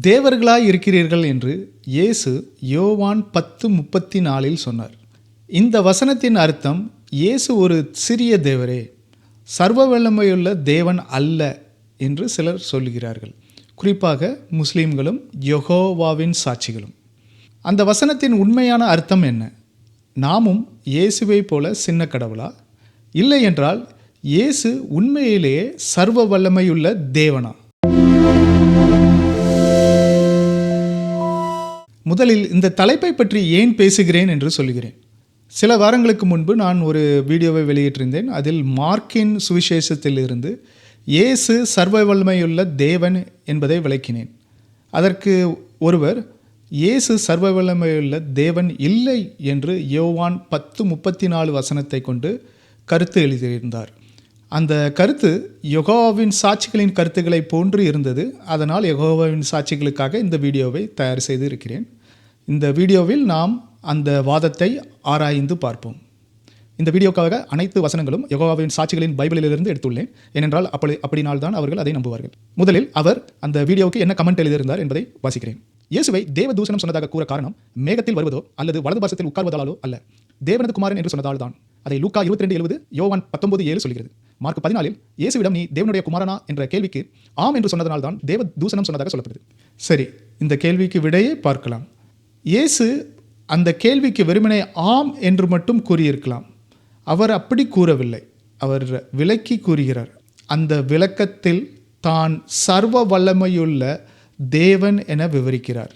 தேவர்களாய் இருக்கிறீர்கள் என்று இயேசு யோவான் பத்து முப்பத்தி நாலில் சொன்னார். இந்த வசனத்தின் அர்த்தம் இயேசு ஒரு சிறிய தேவரே சர்வ வல்லமையுள்ள தேவன் அல்ல என்று சிலர் சொல்லுகிறார்கள். குறிப்பாக முஸ்லீம்களும் யொகோவாவின் சாட்சிகளும். அந்த வசனத்தின் உண்மையான அர்த்தம் என்ன? நாமும் இயேசுவை போல சின்ன கடவுளா? இல்லை என்றால் இயேசு உண்மையிலேயே சர்வ வல்லமையுள்ள தேவனா? முதலில் இந்த தலைப்பை பற்றி ஏன் பேசுகிறேன் என்று சொல்கிறேன் சில வாரங்களுக்கு முன்பு நான் ஒரு வீடியோவை வெளியிட்டிருந்தேன். அதில் மார்க்கின் சுவிசேஷத்திலிருந்து இயேசு சர்வ வல்லமையுள்ள தேவன் என்பதை விளக்கினேன். அதற்கு ஒருவர் இயேசு சர்வ வல்லமையுள்ள தேவன் இல்லை என்று யோவான் பத்து முப்பத்தி நாலு வசனத்தை கொண்டு கருத்து எழுதியிருந்தார். அந்த கருத்து யோகாவின் சாட்சிகளின் கருத்துக்களை போன்று இருந்தது. அதனால் யெகோவாவின் சாட்சிகளுக்காக இந்த வீடியோவை தயார் செய்து இருக்கிறேன் இந்த வீடியோவில் நாம் அந்த வாதத்தை ஆராய்ந்து பார்ப்போம். இந்த வீடியோக்காக அனைத்து வசனங்களும் யோகாவின் சாட்சிகளின் பைபிளிலிருந்து எடுத்துள்ளேன். ஏனென்றால் அப்படி அப்படினால்தான் அவர்கள் அதை நம்புவார்கள். முதலில் அவர் அந்த வீடியோவுக்கு என்ன கமெண்ட் எழுதியிருந்தார் என்பதை வாசிக்கிறேன். இயேசுவை தேவ தூஷணம் சொன்னதாக கூற காரணம் மேகத்தில் வருவதோ அல்லது வலது பாசத்தில் உட்கார்வதாலோ அல்ல. தேவனது குமாரன் என்று சொன்னதால் தான் அதை லூக்கா இருபத்தி ரெண்டு எழுபது யோவான் பத்தொன்பது ஏழு சொல்கிறது. மார்க் பதினாலில் இயேசுவிடம் நீ தேவனுடைய குமாரனா? என்ற கேள்விக்கு ஆம் என்று சொன்னதனால் தான் தேவ தூசனம் சொன்னதாக சொல்லப்படுது. சரி இந்த கேள்விக்கு விடையே பார்க்கலாம். இயேசு அந்த கேள்விக்கு வெறுமனே ஆம் என்று மட்டும் கூறியிருக்கலாம். அவர் அப்படி கூறவில்லை. அவர் விளக்கி கூறுகிறார் அந்த விளக்கத்தில் தான் சர்வ வல்லமையுள்ள தேவன் என விவரிக்கிறார்.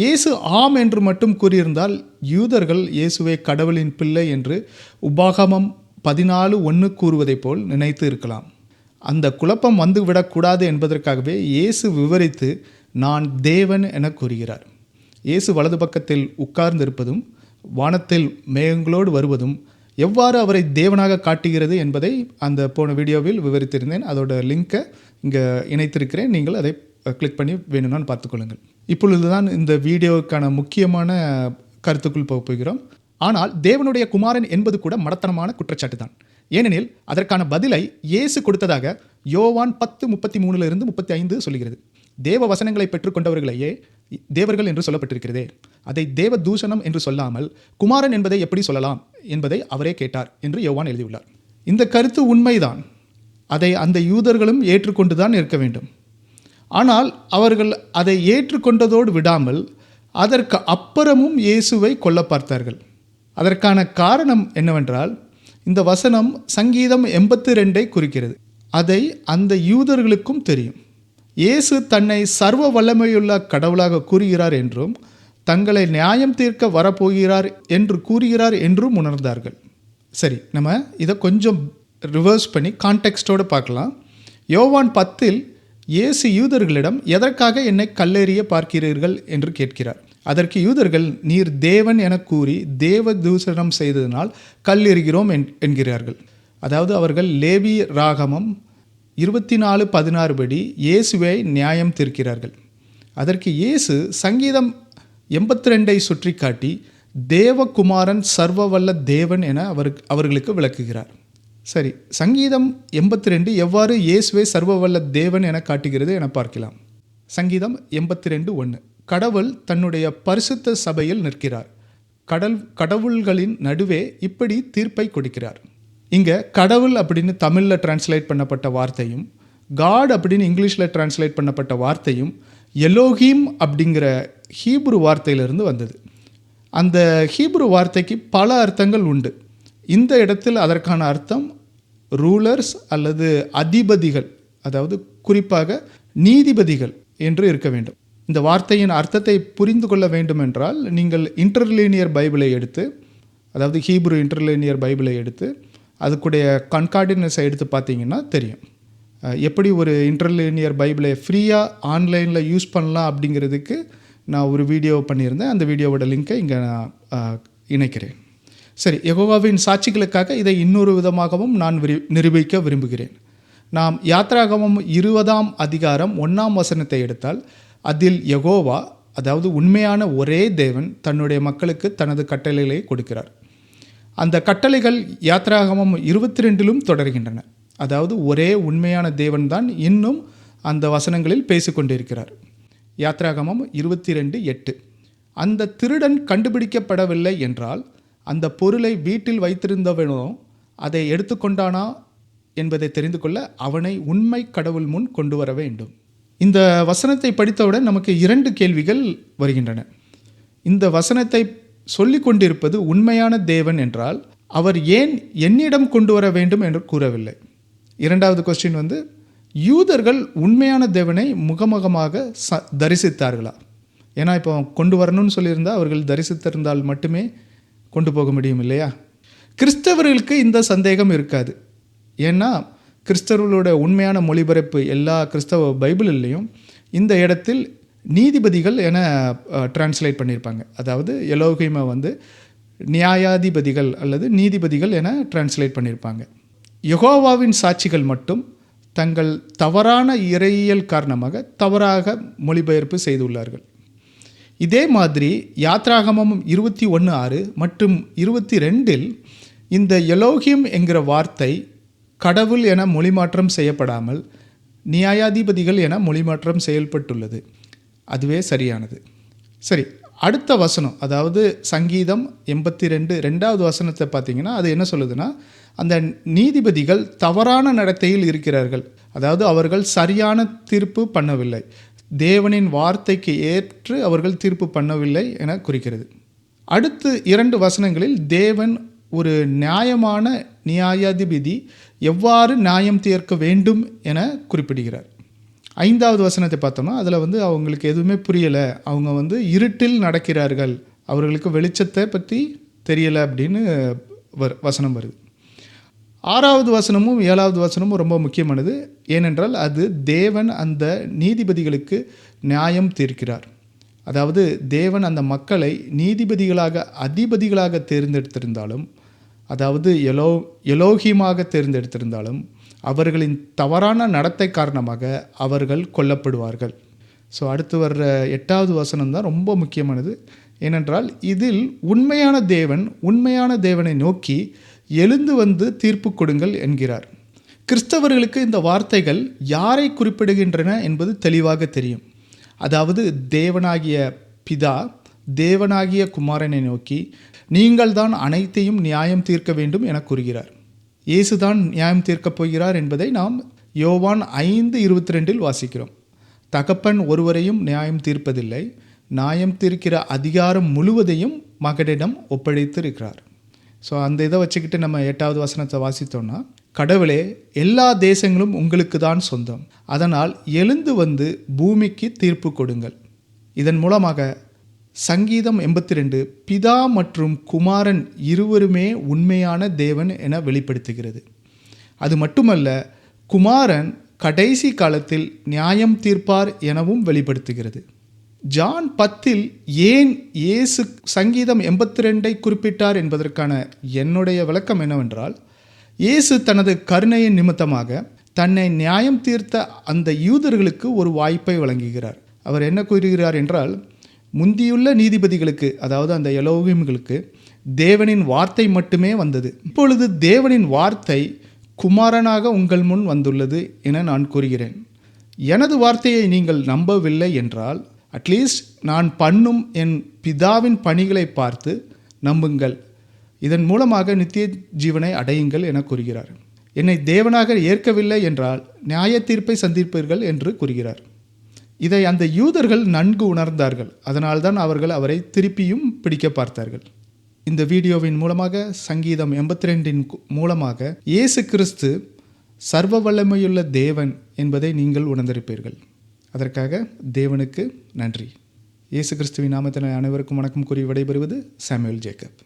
இயேசு ஆம் என்று மட்டும் கூறியிருந்தால் யூதர்கள் இயேசுவை கடவுளின் பிள்ளை என்று உபாகமம் பதினாலு ஒன்று கூறுவதைப் போல் நினைத்து இருக்கலாம். அந்த குழப்பம் வந்துவிடக்கூடாது என்பதற்காகவே இயேசு விவரித்து நான் தேவன் என கூறுகிறார். இயேசு வலது பக்கத்தில் உட்கார்ந்திருப்பதும் வானத்தில் மேகங்களோடு வருவதும் எவ்வாறு அவரை தேவனாக காட்டுகிறது என்பதை அந்த போன வீடியோவில் விவரித்திருந்தேன். அதோட லிங்கை இங்கே இணைத்திருக்கிறேன். நீங்கள் அதை கிளிக் பண்ணி வேணும்னான்னு பார்த்துக்கொள்ளுங்கள். இப்பொழுது தான் இந்த வீடியோவுக்கான முக்கியமான கருத்துக்குள் போக போகிறோம். ஆனால் தேவனுடைய குமாரன் என்பது கூட மடத்தனமான குற்றச்சாட்டு தான் ஏனெனில் அதற்கான பதிலை இயேசு கொடுத்ததாக யோவான் பத்து முப்பத்தி மூணுலிருந்து முப்பத்தி ஐந்து சொல்கிறது. தேவ வசனங்களை பெற்றுக்கொண்டவர்களையே தேவர்கள் என்று சொல்லப்பட்டிருக்கிறதே. அதை தேவ தூஷணம் என்று சொல்லாமல் குமாரன் என்பதை எப்படி சொல்லலாம் என்பதை அவரே கேட்டார் என்று யோவான் எழுதியுள்ளார். இந்த கருத்து உண்மைதான். அதை அந்த யூதர்களும் ஏற்றுக்கொண்டுதான் இருக்க வேண்டும். ஆனால் அவர்கள் அதை ஏற்றுக்கொண்டதோடு விடாமல் அதற்கு அப்புறமும் இயேசுவை கொல்ல பார்த்தார்கள். அதற்கான காரணம் என்னவென்றால் இந்த வசனம் சங்கீதம் எண்பத்தி ரெண்டை குறிக்கிறது. அதை அந்த யூதர்களுக்கும் தெரியும். இயேசு தன்னை சர்வ வல்லமையுள்ள கடவுளாக கூறுகிறார் என்றும் தங்களை நியாயம் தீர்க்க வரப்போகிறார் என்று கூறுகிறார் என்றும் உணர்ந்தார்கள். சரி நம்ம இதை கொஞ்சம் ரிவர்ஸ் பண்ணி கான்டெக்ஸ்டோடு பார்க்கலாம். யோவான் பத்தில் இயேசு யூதர்களிடம் எதற்காக என்னை கல்லெறிய பார்க்கிறீர்கள்? என்று கேட்கிறார். அதற்கு யூதர்கள் நீர் தேவன் என கூறி தேவ தூசனம் செய்ததனால் கல்லெறிகிறோம் என்கிறார்கள். அதாவது அவர்கள் லேவி ராகமம் இருபத்தி நாலு பதினாறு படி இயேசுவை நியாயம் தீர்க்கிறார்கள். அதற்கு இயேசு சங்கீதம் எண்பத்தி ரெண்டை சுற்றி காட்டி தேவகுமாரன் சர்வவல்ல தேவன் என அவர் அவர்களுக்கு விளக்குகிறார். சரி சங்கீதம் எண்பத்தி ரெண்டு எவ்வாறு இயேசுவே சர்வவல்ல தேவன் என காட்டுகிறது என பார்க்கலாம். சங்கீதம் எண்பத்தி ரெண்டு ஒன்று கடவுள் தன்னுடைய பரிசுத்த சபையில் நிற்கிறார். கடல் கடவுள்களின் நடுவே இப்படி தீர்ப்பை கொடுக்கிறார். இங்கே கடவுள் அப்படின்னு தமிழில் டிரான்ஸ்லேட் பண்ணப்பட்ட வார்த்தையும் காட் அப்படின்னு இங்கிலீஷில் டிரான்ஸ்லேட் பண்ணப்பட்ட வார்த்தையும் எலோஹீம் அப்படிங்கிற ஹீப்ரு வார்த்தையிலிருந்து வந்தது. அந்த ஹீப்ரு வார்த்தைக்கு பல அர்த்தங்கள் உண்டு. இந்த இடத்தில் அதற்கான அர்த்தம் ரூலர்ஸ் அல்லது அதிபதிகள் அதாவது குறிப்பாக நீதிபதிகள் என்று இருக்க வேண்டும். இந்த வார்த்தையின் அர்த்தத்தை புரிந்து கொள்ள வேண்டுமென்றால் நீங்கள் இன்டர்லீனியர் பைபிளை எடுத்து அதாவது ஹீப்ரு இன்டர்லீனியர் பைபிளை எடுத்து அதுக்குடைய கன்கார்டினஸை எடுத்து பார்த்தீங்கன்னா தெரியும். எப்படி ஒரு இன்டர்லீனியர் பைபிளை ஃப்ரீயாக ஆன்லைனில் யூஸ் பண்ணலாம் அப்படிங்கிறதுக்கு நான் ஒரு வீடியோ பண்ணியிருந்தேன். அந்த வீடியோவோட லிங்க்கை இங்கே நான் இணைக்கிறேன். சரி யகோவாவின் சாட்சிகளுக்காக இதை இன்னொரு விதமாகவும் நான் விரி நிரூபிக்க விரும்புகிறேன். நாம் யாத்ராகமம் இருபதாம் அதிகாரம் ஒன்றாம் வசனத்தை எடுத்தால் அதில் யகோவா அதாவது உண்மையான ஒரே தேவன் தன்னுடைய மக்களுக்கு தனது கட்டளைகளை கொடுக்கிறார். அந்த கட்டளைகள் யாத்ராகமம் இருபத்தி ரெண்டிலும் தொடர்கின்றன. அதாவது ஒரே உண்மையான தேவன்தான் இன்னும் அந்த வசனங்களில் பேசிக்கொண்டிருக்கிறார். யாத்ராகமம் இருபத்தி ரெண்டு எட்டு. அந்த திருடன் கண்டுபிடிக்கப்படவில்லை என்றால் அந்த பொருளை வீட்டில் வைத்திருந்தவனோ அதை எடுத்துக்கொண்டானா என்பதை தெரிந்து கொள்ள அவனை உண்மை கடவுள் முன் கொண்டு வர வேண்டும். இந்த வசனத்தை படித்தவுடன் நமக்கு இரண்டு கேள்விகள் வருகின்றன. இந்த வசனத்தை சொல்லிக் கொண்டிருப்பது உண்மையான தேவன் என்றால் அவர் ஏன் என்னிடம் கொண்டு வர வேண்டும் என்று கூறவில்லை. இரண்டாவது கொஸ்டின் வந்து யூதர்கள் உண்மையான தேவனை முகமுகமாக ச தரிசித்தார்களா? ஏன்னா இப்போ கொண்டு வரணும்னு சொல்லியிருந்தால் அவர்கள் தரிசித்திருந்தால் மட்டுமே கொண்டு போக முடியும் இல்லையா? கிறிஸ்தவர்களுக்கு இந்த சந்தேகம் இருக்காது. ஏன்னா கிறிஸ்தவர்களோட உண்மையான மொழிபெயர்ப்பு எல்லா கிறிஸ்தவ பைபிள்லேயும் இந்த இடத்தில் நீதிபதிகள் என டிரான்ஸ்லேட் பண்ணியிருப்பாங்க. அதாவது எலோகிமை வந்து நியாயாதிபதிகள் அல்லது நீதிபதிகள் என டிரான்ஸ்லேட் பண்ணியிருப்பாங்க. யகோவாவின் சாட்சிகள் மட்டும் தங்கள் தவறான இறையியல் காரணமாக தவறாக மொழிபெயர்ப்பு செய்துள்ளார்கள். இதே மாதிரி யாத்ராகமம் இருபத்தி ஒன்று ஆறு மற்றும் இருபத்தி ரெண்டில் இந்த எலோகியம் என்கிற வார்த்தை கடவுள் என மொழிமாற்றம் செய்யப்படாமல் நியாயாதிபதிகள் என மொழிமாற்றம் செயல்பட்டுள்ளது. அதுவே சரியானது. சரி அடுத்த வசனம் அதாவது சங்கீதம் எண்பத்தி ரெண்டு ரெண்டாவது வசனத்தை பார்த்தீங்கன்னா அது என்ன சொல்லுதுன்னா அந்த நீதிபதிகள் தவறான நடத்தையில் இருக்கிறார்கள். அதாவது அவர்கள் சரியான தீர்ப்பு பண்ணவில்லை. தேவனின் வார்த்தைக்கு ஏற்று அவர்கள் தீர்ப்பு பண்ணவில்லை என குறிக்கிறது. அடுத்து இரண்டு வசனங்களில் தேவன் ஒரு நியாயமான நியாயாதிபதி எவ்வாறு நியாயம் தீர்க்க வேண்டும் என குறிப்பிடுகிறார். ஐந்தாவது வசனத்தை பார்த்தோம்னா அதில் வந்து அவங்களுக்கு எதுவுமே புரியலை. அவங்க வந்து இருட்டில் நடக்கிறார்கள். அவர்களுக்கு வெளிச்சத்தை பற்றி தெரியலை அப்படின்னு வர் வசனம் வருது. ஆறாவது வசனமும் ஏழாவது வசனமும் ரொம்ப முக்கியமானது. ஏனென்றால் அது தேவன் அந்த நீதிபதிகளுக்கு நியாயம் தீர்க்கிறார். அதாவது தேவன் அந்த மக்களை நீதிபதிகளாக அதிபதிகளாக தேர்ந்தெடுத்திருந்தாலும் அதாவது எலோ எலோகியமாக தேர்ந்தெடுத்திருந்தாலும் அவர்களின் தவறான நடத்தை காரணமாக அவர்கள் கொல்லப்படுவார்கள். ஸோ அடுத்து வர்ற எட்டாவது வசனம் தான் ரொம்ப முக்கியமானது. ஏனென்றால் இதில் உண்மையான தேவன் உண்மையான தேவனை நோக்கி எழுந்து வந்து தீர்ப்பு கொடுங்கள் என்கிறார். கிறிஸ்தவர்களுக்கு இந்த வார்த்தைகள் யாரை குறிப்பிடுகின்றன என்பது தெளிவாக தெரியும். அதாவது தேவனாகிய பிதா தேவனாகிய குமாரனை நோக்கி நீங்கள் தான் அனைத்தையும் நியாயம் தீர்க்க வேண்டும் என கூறுகிறார். இயேசுதான் நியாயம் தீர்க்கப் போகிறார் என்பதை நாம் யோவான் ஐந்து இருபத்தி ரெண்டில் வாசிக்கிறோம். தகப்பன் ஒருவரையும் நியாயம் தீர்ப்பதில்லை நியாயம் தீர்க்கிற அதிகாரம் முழுவதையும் மகனிடம் ஒப்படைத்திருக்கிறார். ஸோ அந்த இதை வச்சுக்கிட்டு நம்ம எட்டாவது வசனத்தை வாசித்தோம்னா கடவுளே எல்லா தேசங்களும் உங்களுக்கு தான் சொந்தம். அதனால் எழுந்து வந்து பூமிக்கு தீர்ப்பு கொடுங்கள். இதன் மூலமாக சங்கீதம் எண்பத்தி ரெண்டு பிதா மற்றும் குமாரன் இருவருமே உண்மையான தேவன் என வெளிப்படுத்துகிறது. அது மட்டுமல்ல குமாரன் கடைசி காலத்தில் நியாயம் தீர்ப்பார் எனவும் வெளிப்படுத்துகிறது. ஜான் பத்தில் ஏன் இயேசு சங்கீதம் எண்பத்தி ரெண்டை குறிப்பிட்டார் என்பதற்கான என்னுடைய விளக்கம் என்னவென்றால் இயேசு தனது கருணையின் நிமித்தமாக தன்னை நியாயம் தீர்த்த அந்த யூதர்களுக்கு ஒரு வாய்ப்பை வழங்குகிறார். அவர் என்ன கூறுகிறார் என்றால் முந்தியுள்ள நீதிபதிகளுக்கு அதாவது அந்த எலோகிம்களுக்கு தேவனின் வார்த்தை மட்டுமே வந்தது. இப்பொழுது தேவனின் வார்த்தை குமாரனாக உங்கள் முன் வந்துள்ளது என நான் கூறுகிறேன். எனது வார்த்தையை நீங்கள் நம்பவில்லை என்றால் அட்லீஸ்ட் நான் பண்ணும் என் பிதாவின் பணிகளை பார்த்து நம்புங்கள். இதன் மூலமாக நித்திய ஜீவனை அடையுங்கள் என கூறுகிறார். என்னை தேவனாக ஏற்கவில்லை என்றால் நியாய தீர்ப்பை சந்திப்பீர்கள் என்று கூறுகிறார். இதை அந்த யூதர்கள் நன்கு உணர்ந்தார்கள். அதனால்தான் அவர்கள் அவரை திருப்பியும் பிடிக்க பார்த்தார்கள். இந்த வீடியோவின் மூலமாக சங்கீதம் எண்பத்தி ரெண்டின் மூலமாக இயேசு கிறிஸ்து சர்வ வல்லமையுள்ள தேவன் என்பதை நீங்கள் உணர்ந்திருப்பீர்கள். அதற்காக தேவனுக்கு நன்றி. இயேசு கிறிஸ்துவின் நாமத்தினை அனைவருக்கும் வணக்கம் கூறி விடைபெறுவது சாமுவேல் ஜேக்கப்.